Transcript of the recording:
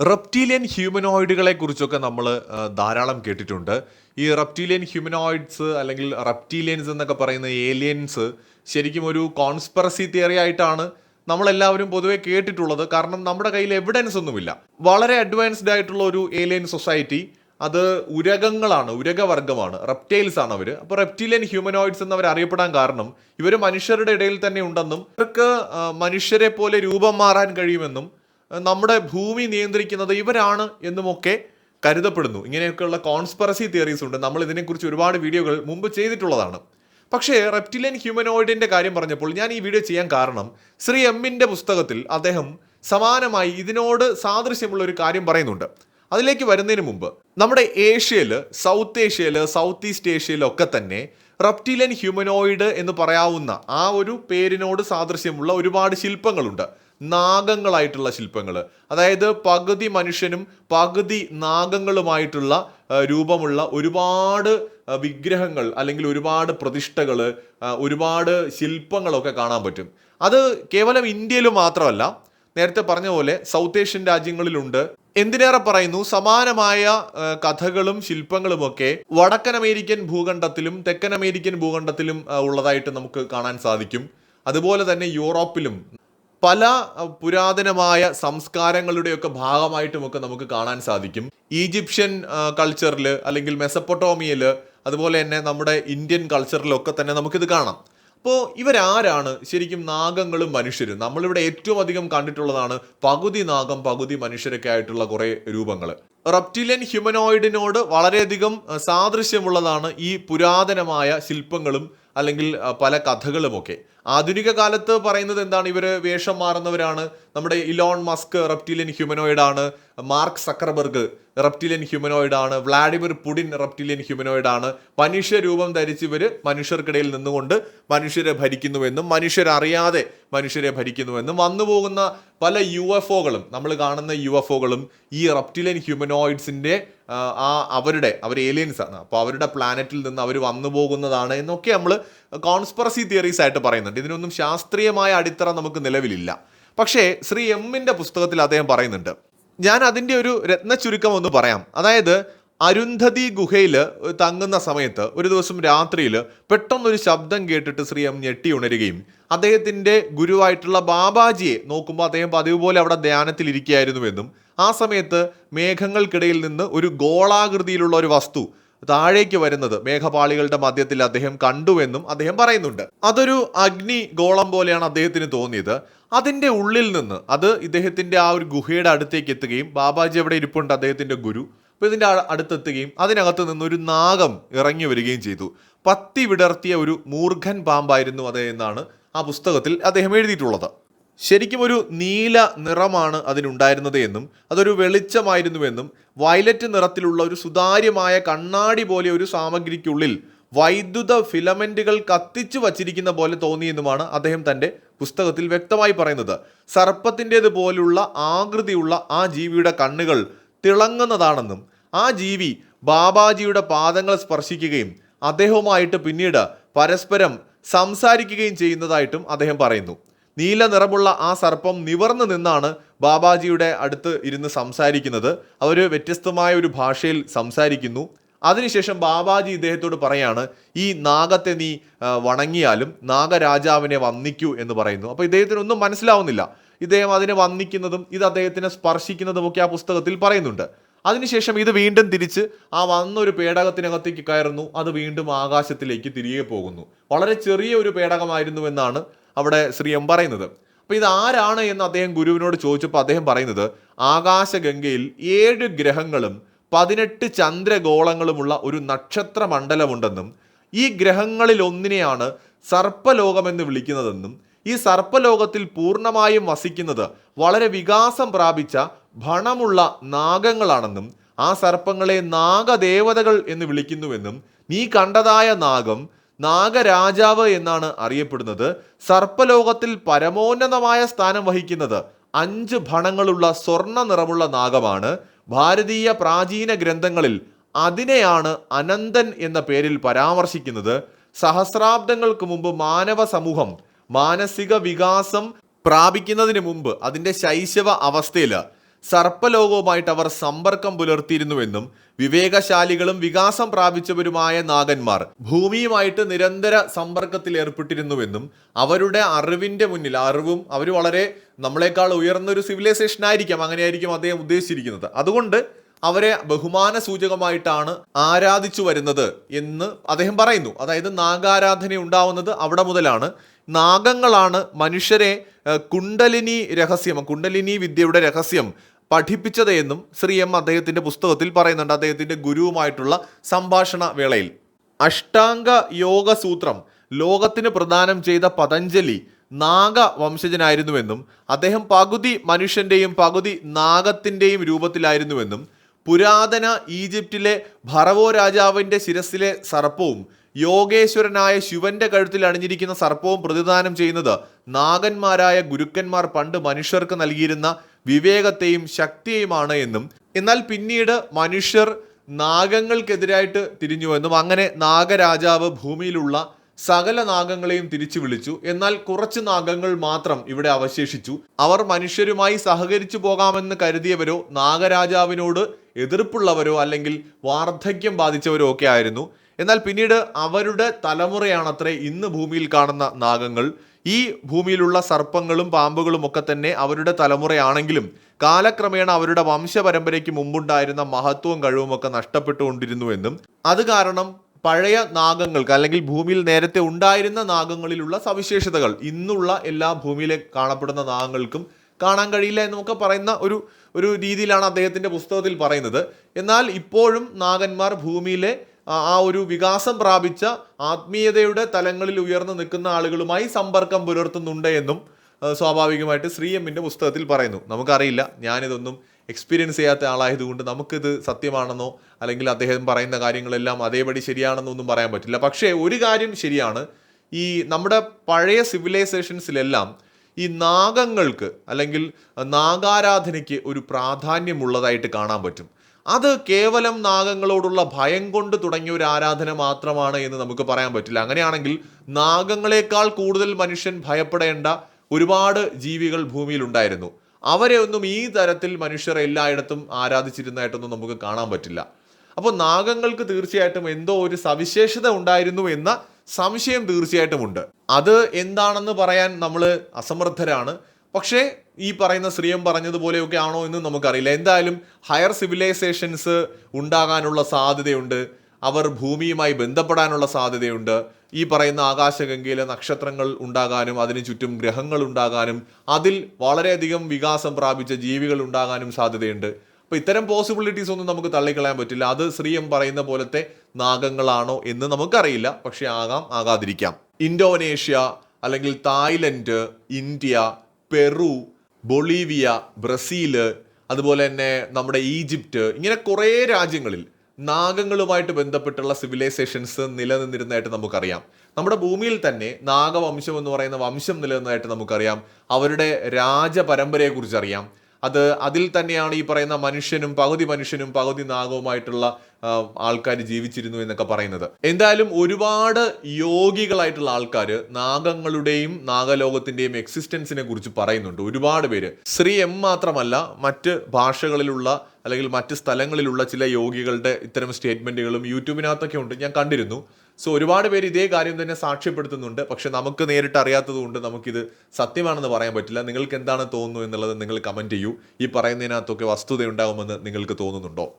Reptilian ഹ്യൂമനോയിഡുകളെ കുറിച്ചൊക്കെ നമ്മൾ ധാരാളം കേട്ടിട്ടുണ്ട്. ഈ റെപ്റ്റീലിയൻ ഹ്യൂമനോയിഡ്സ് അല്ലെങ്കിൽ റെപ്റ്റീലിയൻസ് എന്നൊക്കെ പറയുന്ന ഏലിയൻസ് ശരിക്കും ഒരു കോൺസ്പെറസി തിയറി ആയിട്ടാണ് നമ്മളെല്ലാവരും പൊതുവെ കേട്ടിട്ടുള്ളത്. കാരണം നമ്മുടെ കയ്യിൽ എവിഡൻസ് ഒന്നുമില്ല. വളരെ അഡ്വാൻസ്ഡ് ആയിട്ടുള്ള ഒരു ഏലിയൻ സൊസൈറ്റി അത് ഉരകങ്ങളാണ് ഉരകവർഗമാണ് റെപ്റ്റൈൽസ് ആണ് അവർ അപ്പോൾ റെപ്റ്റീലിയൻ ഹ്യൂമനോയിഡ്സ് എന്നവർ അറിയപ്പെടാൻ കാരണം ഇവർ മനുഷ്യരുടെ ഇടയിൽ തന്നെ ഉണ്ടെന്നും ഇവർക്ക് മനുഷ്യരെ പോലെ രൂപം മാറാൻ കഴിയുമെന്നും നമ്മുടെ ഭൂമി നിയന്ത്രിക്കുന്നത് ഇവരാണ് എന്നുമൊക്കെ കരുതപ്പെടുന്നു. ഇങ്ങനെയൊക്കെയുള്ള കോൺസ്പെറസി തിയറീസ് ഉണ്ട്. നമ്മൾ ഇതിനെക്കുറിച്ച് ഒരുപാട് വീഡിയോകൾ മുമ്പ് ചെയ്തിട്ടുള്ളതാണ്. പക്ഷേ റെപ്റ്റിലിയൻ ഹ്യൂമനോയിഡിന്റെ കാര്യം പറഞ്ഞപ്പോൾ ഞാൻ ഈ വീഡിയോ ചെയ്യാൻ കാരണം ശ്രീ എമ്മിന്റെ പുസ്തകത്തിൽ അദ്ദേഹം സമാനമായി ഇതിനോട് സാദൃശ്യമുള്ള ഒരു കാര്യം പറയുന്നുണ്ട്. അതിലേക്ക് വരുന്നതിന് മുമ്പ് നമ്മുടെ ഏഷ്യയിൽ സൗത്ത് ഏഷ്യയിൽ സൗത്ത് ഈസ്റ്റ് ഏഷ്യയിലൊക്കെ തന്നെ റെപ്റ്റിലിയൻ ഹ്യൂമനോയിഡ് എന്ന് പറയാവുന്ന ആ ഒരു പേരിനോട് സാദൃശ്യമുള്ള ഒരുപാട് ശില്പങ്ങളുണ്ട്. നാഗങ്ങളായിട്ടുള്ള ശില്പങ്ങൾ. അതായത് പകുതി മനുഷ്യനും പകുതി നാഗങ്ങളുമായിട്ടുള്ള രൂപമുള്ള ഒരുപാട് വിഗ്രഹങ്ങൾ അല്ലെങ്കിൽ ഒരുപാട് പ്രതിഷ്ഠകൾ ഒരുപാട് ശില്പങ്ങളൊക്കെ കാണാൻ പറ്റും. അത് കേവലം ഇന്ത്യയിൽ മാത്രമല്ല നേരത്തെ പറഞ്ഞ പോലെ സൗത്ത് ഏഷ്യൻ രാജ്യങ്ങളിലുണ്ട്. എന്തിനേറെ പറയുന്നു? സമാനമായ കഥകളും ശില്പങ്ങളുമൊക്കെ വടക്കൻ അമേരിക്കൻ ഭൂഖണ്ഡത്തിലും തെക്കൻ അമേരിക്കൻ ഭൂഖണ്ഡത്തിലും ഉള്ളതായിട്ട് നമുക്ക് കാണാൻ സാധിക്കും. അതുപോലെ തന്നെ യൂറോപ്പിലും പല പുരാതനമായ സംസ്കാരങ്ങളുടെയൊക്കെ ഭാഗമായിട്ടുമൊക്കെ നമുക്ക് കാണാൻ സാധിക്കും. ഈജിപ്ഷ്യൻ കൾച്ചറിൽ അല്ലെങ്കിൽ മെസപ്പൊട്ടോമിയയിൽ അതുപോലെ തന്നെ നമ്മുടെ ഇന്ത്യൻ കൾച്ചറിലൊക്കെ തന്നെ നമുക്കിത് കാണാം. അപ്പോൾ ഇവരാരാണ് ശരിക്കും നാഗങ്ങളും മനുഷ്യരും? നമ്മളിവിടെ ഏറ്റവും അധികം കണ്ടിട്ടുള്ളതാണ് പകുതി നാഗം പകുതി മനുഷ്യരൊക്കെ ആയിട്ടുള്ള കുറേ രൂപങ്ങൾ റെപ്റ്റിലിയൻ ഹ്യൂമനോയിഡിനോട് വളരെയധികം സാദൃശ്യമുള്ളതാണ് ഈ പുരാതനമായ ശില്പങ്ങളും അല്ലെങ്കിൽ പല കഥകളുമൊക്കെ. ആധുനിക കാലത്ത് പറയുന്നത് എന്താണ്? ഇവർ വേഷം മാറുന്നവരാണ്. നമ്മുടെ ഇലോൺ മസ്ക് റെപ്റ്റിലിയൻ ഹ്യൂമനോയിഡ് ആണ് മാർക്ക് സക്കർബർഗ് റെപ്റ്റിലിയൻ ഹ്യൂമനോയിഡ് ആണ് വ്ളാഡിമിർ പുടിൻ റെപ്റ്റിലിയൻ ഹ്യൂമനോയിഡ് ആണ് മനുഷ്യ രൂപം ധരിച്ച് ഇവർ മനുഷ്യർക്കിടയിൽ നിന്നുകൊണ്ട് മനുഷ്യരെ ഭരിക്കുന്നുവെന്നും മനുഷ്യരറിയാതെ മനുഷ്യരെ ഭരിക്കുന്നുവെന്നും വന്നു പോകുന്ന പല യു എഫ് ഒകളും നമ്മൾ കാണുന്ന യു എഫ് ഒകളും ഈ റെപ്റ്റിലിയൻ ഹ്യൂമനോയിഡ്സിന്റെ ആ, അവരുടെ അവർ ഏലിയൻസ് ആണ്. അപ്പോൾ അവരുടെ പ്ലാനറ്റിൽ നിന്ന് അവർ വന്നു പോകുന്നതാണ് എന്നൊക്കെ നമ്മൾ കോൺസ്പെറസി തിയറീസ് ആയിട്ട് പറയുന്നുണ്ട്. ഇതിനൊന്നും ശാസ്ത്രീയമായ അടിത്തറ നമുക്ക് നിലവിലില്ല. പക്ഷേ ശ്രീ എമ്മിന്റെ പുസ്തകത്തിൽ അദ്ദേഹം പറയുന്നുണ്ട്. ഞാൻ അതിന്റെ ഒരു രത്ന ചുരുക്കം ഒന്ന് പറയാം. അതായത് അരുന്ധതി ഗുഹയിൽ തങ്ങുന്ന സമയത്ത് ഒരു ദിവസം രാത്രിയിൽ പെട്ടെന്നൊരു ശബ്ദം കേട്ടിട്ട് ശ്രീ എം ഞെട്ടി ഉണരുകയും അദ്ദേഹത്തിന്റെ ഗുരുവായിട്ടുള്ള ബാബാജിയെ നോക്കുമ്പോൾ അദ്ദേഹം പതിവ് പോലെ അവിടെ ധ്യാനത്തിൽ ഇരിക്കുകയായിരുന്നുവെന്നും ആ സമയത്ത് മേഘങ്ങൾക്കിടയിൽ നിന്ന് ഒരു ഗോളാകൃതിയിലുള്ള ഒരു വസ്തു താഴേക്ക് വരുന്നത് മേഘപാളികളുടെ മധ്യത്തിൽ അദ്ദേഹം കണ്ടുവെന്നും അദ്ദേഹം പറയുന്നുണ്ട്. അതൊരു അഗ്നി ഗോളം പോലെയാണ് അദ്ദേഹത്തിന് തോന്നിയത്. അതിന്റെ ഉള്ളിൽ നിന്ന് അത് ഇദ്ദേഹത്തിന്റെ ആ ഒരു ഗുഹയുടെ അടുത്തേക്ക് എത്തുകയും ബാബാജി അവിടെ ഇരിപ്പുണ്ട് അദ്ദേഹത്തിന്റെ ഗുരു. അപ്പോൾ ഇതിന്റെ അടുത്തെത്തുകയും അതിനകത്ത് നിന്ന് ഒരു നാഗം ഇറങ്ങി വരികയും ചെയ്തു. പത്തി വിടർത്തിയ ഒരു മൂർഖൻ പാമ്പായിരുന്നു അത് എന്നാണ് ആ പുസ്തകത്തിൽ അദ്ദേഹം എഴുതിയിട്ടുള്ളത്. ശരിക്കും ഒരു നീല നിറമാണ് അതിനുണ്ടായിരുന്നത് എന്നും അതൊരു വെളിച്ചമായിരുന്നുവെന്നും വയലറ്റ് നിറത്തിലുള്ള ഒരു സുതാര്യമായ കണ്ണാടി പോലെ ഒരു സാമഗ്രിക്കുള്ളിൽ വൈദ്യുത ഫിലമെന്റുകൾ കത്തിച്ചു വച്ചിരിക്കുന്ന പോലെ തോന്നിയെന്നുമാണ് അദ്ദേഹം തന്റെ പുസ്തകത്തിൽ വ്യക്തമായി പറയുന്നത്. സർപ്പത്തിന്റേത് പോലുള്ള ആകൃതിയുള്ള ആ ജീവിയുടെ കണ്ണുകൾ തിളങ്ങുന്നതാണെന്നും ആ ജീവി ബാബാജിയുടെ പാദങ്ങൾ സ്പർശിക്കുകയും അദ്ദേഹവുമായിട്ട് പിന്നീട് പരസ്പരം സംസാരിക്കുകയും ചെയ്യുന്നതായിട്ടും അദ്ദേഹം പറയുന്നു. നീല നിറമുള്ള ആ സർപ്പം നിവർന്നു നിന്നാണ് ബാബാജിയുടെ അടുത്ത് ഇരുന്ന് സംസാരിക്കുന്നത്. അവർ വ്യത്യസ്തമായ ഒരു ഭാഷയിൽ സംസാരിക്കുന്നു. അതിനുശേഷം ബാബാജി ഇദ്ദേഹത്തോട് പറയാണ് ഈ നാഗത്തെ നീ വണങ്ങിയാലും നാഗരാജാവിനെ വന്ദിക്കൂ എന്ന് പറയുന്നു. അപ്പോൾ ഇദ്ദേഹത്തിന് ഒന്നും മനസ്സിലാവുന്നില്ല. ഇദ്ദേഹം അതിനെ വന്ദിക്കുന്നതും ഇത് അദ്ദേഹത്തിനെ സ്പർശിക്കുന്നതുമൊക്കെ ആ പുസ്തകത്തിൽ പറയുന്നുണ്ട്. അതിനുശേഷം ഇത് വീണ്ടും തിരിച്ച് ആ വന്നൊരു പേടകത്തിനകത്തേക്ക് കയറുന്നു. അത് വീണ്ടും ആകാശത്തിലേക്ക് തിരികെ പോകുന്നു. വളരെ ചെറിയ ഒരു പേടകമായിരുന്നു എന്നാണ് അവിടെ ശ്രീ എം പറയുന്നത്. അപ്പം ഇത് ആരാണ് എന്ന് അദ്ദേഹം ഗുരുവിനോട് ചോദിച്ചപ്പോൾ അദ്ദേഹം പറയുന്നത് ആകാശഗംഗയിൽ ഏഴ് ഗ്രഹങ്ങളും പതിനെട്ട് ചന്ദ്രഗോളങ്ങളുമുള്ള ഒരു നക്ഷത്ര മണ്ഡലമുണ്ടെന്നും ഈ ഗ്രഹങ്ങളിൽ ഒന്നിനെയാണ് സർപ്പലോകമെന്ന് വിളിക്കുന്നതെന്നും ഈ സർപ്പലോകത്തിൽ പൂർണമായും വസിക്കുന്നത് വളരെ വികാസം പ്രാപിച്ച ഭണമുള്ള നാഗങ്ങളാണെന്നും ആ സർപ്പങ്ങളെ നാഗദേവതകൾ എന്ന് വിളിക്കുന്നുവെന്നും നീ കണ്ടതായ നാഗം നാഗരാജാവ് എന്നാണ് അറിയപ്പെടുന്നത്. സർപ്പലോകത്തിൽ പരമോന്നതമായ സ്ഥാനം വഹിക്കുന്നത് അഞ്ച് ഭണങ്ങളുള്ള സ്വർണ നിറമുള്ള നാഗമാണ്. ഭാരതീയ പ്രാചീന ഗ്രന്ഥങ്ങളിൽ അതിനെയാണ് അനന്തൻ എന്ന പേരിൽ പരാമർശിക്കുന്നത്. സഹസ്രാബ്ദങ്ങൾക്ക് മുമ്പ് മാനവ സമൂഹം മാനസിക വികാസം പ്രാപിക്കുന്നതിന് മുമ്പ് അതിന്റെ ശൈശവ അവസ്ഥയിൽ സർപ്പലോകവുമായിട്ട് അവർ സമ്പർക്കം പുലർത്തിയിരുന്നുവെന്നും വിവേകശാലികളും വികാസം പ്രാപിച്ചവരുമായ നാഗന്മാർ ഭൂമിയുമായിട്ട് നിരന്തര സമ്പർക്കത്തിൽ ഏർപ്പെട്ടിരുന്നുവെന്നും അവരുടെ അറിവിന്റെ മുന്നിൽ അറിവും അവർ വളരെ നമ്മളെക്കാൾ ഉയർന്നൊരു സിവിലൈസേഷൻ ആയിരിക്കാം അങ്ങനെയായിരിക്കും അദ്ദേഹം ഉദ്ദേശിച്ചിരിക്കുന്നത്. അതുകൊണ്ട് അവരെ ബഹുമാന സൂചകമായിട്ടാണ് ആരാധിച്ചു വരുന്നത് എന്ന് അദ്ദേഹം പറയുന്നു. അതായത് നാഗാരാധന ഉണ്ടാവുന്നത് അവിടെ മുതലാണ്. നാഗങ്ങളാണ് മനുഷ്യരെ കുണ്ടലിനി രഹസ്യം കുണ്ടലിനി വിദ്യയുടെ രഹസ്യം പഠിപ്പിച്ചത് എന്നും ശ്രീ എം അദ്ദേഹത്തിന്റെ പുസ്തകത്തിൽ പറയുന്നുണ്ട്. അദ്ദേഹത്തിന്റെ ഗുരുവുമായിട്ടുള്ള സംഭാഷണ വേളയിൽ. അഷ്ടാംഗ യോഗ സൂത്രം ലോകത്തിന് പ്രദാനം ചെയ്ത പതഞ്ജലി നാഗ വംശജനായിരുന്നുവെന്നും അദ്ദേഹം പകുതി മനുഷ്യന്റെയും പകുതി നാഗത്തിന്റെയും രൂപത്തിലായിരുന്നുവെന്നും പുരാതന ഈജിപ്തിലെ ഭറവോ രാജാവിന്റെ ശിരസിലെ സർപ്പവും യോഗേശ്വരനായ ശിവന്റെ കഴുത്തിൽ അണിഞ്ഞിരിക്കുന്ന സർപ്പവും പ്രതിദാനം ചെയ്യുന്നത് നാഗന്മാരായ ഗുരുക്കന്മാർ പണ്ട് മനുഷ്യർക്ക് നൽകിയിരുന്ന വിവേകത്തെയും ശക്തിയെയുമാണ് എന്നും എന്നാൽ പിന്നീട് മനുഷ്യർ നാഗങ്ങൾക്കെതിരായിട്ട് തിരിഞ്ഞുവെന്നും അങ്ങനെ നാഗരാജാവ് ഭൂമിയിലുള്ള സകല നാഗങ്ങളെയും തിരിച്ചു വിളിച്ചു. എന്നാൽ കുറച്ച് നാഗങ്ങൾ മാത്രം ഇവിടെ അവശേഷിച്ചു. അവർ മനുഷ്യരുമായി സഹകരിച്ചു പോകാമെന്ന് കരുതിയവരോ നാഗരാജാവിനോട് എതിർപ്പുള്ളവരോ അല്ലെങ്കിൽ വാർദ്ധക്യം ബാധിച്ചവരോ ഒക്കെ ആയിരുന്നു. എന്നാൽ പിന്നീട് അവരുടെ തലമുറയാണത്രേ ഇന്ന് ഭൂമിയിൽ കാണുന്ന നാഗങ്ങൾ. ഈ ഭൂമിയിലുള്ള സർപ്പങ്ങളും പാമ്പുകളും ഒക്കെ തന്നെ അവരുടെ തലമുറയാണെങ്കിലും കാലക്രമേണ അവരുടെ വംശപരമ്പരയ്ക്ക് മുമ്പുണ്ടായിരുന്ന മഹത്വവും കഴിവും ഒക്കെ നഷ്ടപ്പെട്ടുകൊണ്ടിരുന്നുവെന്നും അത് കാരണം പഴയ നാഗങ്ങൾക്ക് അല്ലെങ്കിൽ ഭൂമിയിൽ നേരത്തെ ഉണ്ടായിരുന്ന നാഗങ്ങളിലുള്ള സവിശേഷതകൾ ഇന്നുള്ള എല്ലാ ഭൂമിയിലെ കാണപ്പെടുന്ന നാഗങ്ങൾക്കും കാണാൻ കഴിയില്ല എന്നൊക്കെ പറയുന്ന ഒരു ഒരു രീതിയിലാണ് അദ്ദേഹത്തിന്റെ പുസ്തകത്തിൽ പറയുന്നത്. എന്നാൽ ഇപ്പോഴും നാഗന്മാർ ഭൂമിയിലെ ആ- ഒരു വികാസം പ്രാപിച്ച ആത്മീയതയുടെ തലങ്ങളിൽ ഉയർന്നു നിൽക്കുന്ന ആളുകളുമായി സമ്പർക്കം പുലർത്തുന്നുണ്ട് എന്നും സ്വാഭാവികമായിട്ട് ശ്രീ എമ്മിന്റെ പുസ്തകത്തിൽ പറയുന്നു. നമുക്കറിയില്ല ഞാനിതൊന്നും എക്സ്പീരിയൻസ് ചെയ്യാത്ത ആളായതുകൊണ്ട് നമുക്കിത് സത്യമാണെന്നോ അല്ലെങ്കിൽ അദ്ദേഹം പറയുന്ന കാര്യങ്ങളെല്ലാം അതേപടി ശരിയാണെന്നോ ഒന്നും പറയാൻ പറ്റില്ല. പക്ഷേ ഒരു കാര്യം ശരിയാണ്. ഈ നമ്മുടെ പഴയ സിവിലൈസേഷൻസിലെല്ലാം ഈ നാഗങ്ങൾക്ക് അല്ലെങ്കിൽ നാഗാരാധനയ്ക്ക് ഒരു പ്രാധാന്യമുള്ളതായിട്ട് കാണാൻ പറ്റും. അത് കേവലം നാഗങ്ങളോടുള്ള ഭയം കൊണ്ട് തുടങ്ങിയ ഒരു ആരാധന മാത്രമാണ് എന്ന് നമുക്ക് പറയാൻ പറ്റില്ല. അങ്ങനെയാണെങ്കിൽ നാഗങ്ങളെക്കാൾ കൂടുതൽ മനുഷ്യൻ ഭയപ്പെടേണ്ട ഒരുപാട് ജീവികൾ ഭൂമിയിൽ ഉണ്ടായിരുന്നു. അവരെ ഒന്നും ഈ തരത്തിൽ മനുഷ്യർ എല്ലായിടത്തും ആരാധിച്ചിരുന്നതായിട്ടൊന്നും നമുക്ക് കാണാൻ പറ്റില്ല. അപ്പോൾ നാഗങ്ങൾക്ക് തീർച്ചയായിട്ടും എന്തോ ഒരു സവിശേഷത ഉണ്ടായിരുന്നു എന്ന സംശയം തീർച്ചയായിട്ടും ഉണ്ട്. അത് എന്താണെന്ന് പറയാൻ നമ്മൾ അസമർത്ഥരാണ്. പക്ഷേ ഈ പറയുന്ന ശ്രീയം പറഞ്ഞതുപോലെയൊക്കെ ആണോ എന്ന് നമുക്കറിയില്ല. എന്തായാലും ഹയർ സിവിലൈസേഷൻസ് ഉണ്ടാകാനുള്ള സാധ്യതയുണ്ട്. അവർ ഭൂമിയുമായി ബന്ധപ്പെടാനുള്ള സാധ്യതയുണ്ട്. ഈ പറയുന്ന ആകാശഗംഗയിലെ നക്ഷത്രങ്ങൾ ഉണ്ടാകാനും അതിനു ചുറ്റും ഗ്രഹങ്ങൾ ഉണ്ടാകാനും അതിൽ വളരെയധികം വികാസം പ്രാപിച്ച ജീവികൾ ഉണ്ടാകാനും സാധ്യതയുണ്ട്. അപ്പൊ ഇത്തരം പോസിബിലിറ്റീസ് ഒന്നും നമുക്ക് തള്ളിക്കളയാൻ പറ്റില്ല. അത് ശ്രീയം പറയുന്ന പോലത്തെ നാഗങ്ങളാണോ എന്ന് നമുക്കറിയില്ല. പക്ഷെ ആകാം ആകാതിരിക്കാം. ഇൻഡോനേഷ്യ അല്ലെങ്കിൽ Thailand India Peru Bolivia Brazil അതുപോലെ തന്നെ നമ്മുടെ ഈജിപ്റ്റ് ഇങ്ങനെ കുറേ രാജ്യങ്ങളിൽ നാഗങ്ങളുമായിട്ട് ബന്ധപ്പെട്ടുള്ള സിവിലൈസേഷൻസ് നിലനിന്നിരുന്നതായിട്ട് നമുക്കറിയാം. നമ്മുടെ ഭൂമിയിൽ തന്നെ നാഗവംശം എന്ന് പറയുന്ന വംശം നിലനിന്നതായിട്ട് നമുക്കറിയാം. അവരുടെ രാജപരമ്പരയെക്കുറിച്ച് അറിയാം അത് അതിൽ തന്നെയാണ് ഈ പറയുന്ന മനുഷ്യനും പകുതി മനുഷ്യനും പകുതി നാഗവുമായിട്ടുള്ള ആൾക്കാർ ജീവിച്ചിരുന്നു എന്നൊക്കെ പറയുന്നത്. എന്തായാലും ഒരുപാട് യോഗികളായിട്ടുള്ള ആൾക്കാർ നാഗങ്ങളുടെയും നാഗലോകത്തിന്റെയും എക്സിസ്റ്റൻസിനെ കുറിച്ച് പറയുന്നുണ്ട്. ഒരുപാട് പേര്. ശ്രീ എം മാത്രമല്ല മറ്റ് ഭാഷകളിലുള്ള അല്ലെങ്കിൽ മറ്റ് സ്ഥലങ്ങളിലുള്ള ചില യോഗികളുടെ ഇത്തരം സ്റ്റേറ്റ്മെന്റുകളും യൂട്യൂബിനകത്തൊക്കെ ഉണ്ട്. ഞാൻ കണ്ടിരുന്നു. സോ ഒരുപാട് പേര് ഇതേ കാര്യം തന്നെ സാക്ഷ്യപ്പെടുത്തുന്നുണ്ട്. പക്ഷെ നമുക്ക് നേരിട്ട് അറിയാത്തത് കൊണ്ട് നമുക്കിത് സത്യമാണെന്ന് പറയാൻ പറ്റില്ല. നിങ്ങൾക്ക് എന്താണ് തോന്നുന്നു എന്നുള്ളത് നിങ്ങൾ കമന്റ് ചെയ്യൂ. ഈ പറയുന്നതിനകത്തൊക്കെ വസ്തുത ഉണ്ടാകുമെന്ന് നിങ്ങൾക്ക് തോന്നുന്നുണ്ടോ?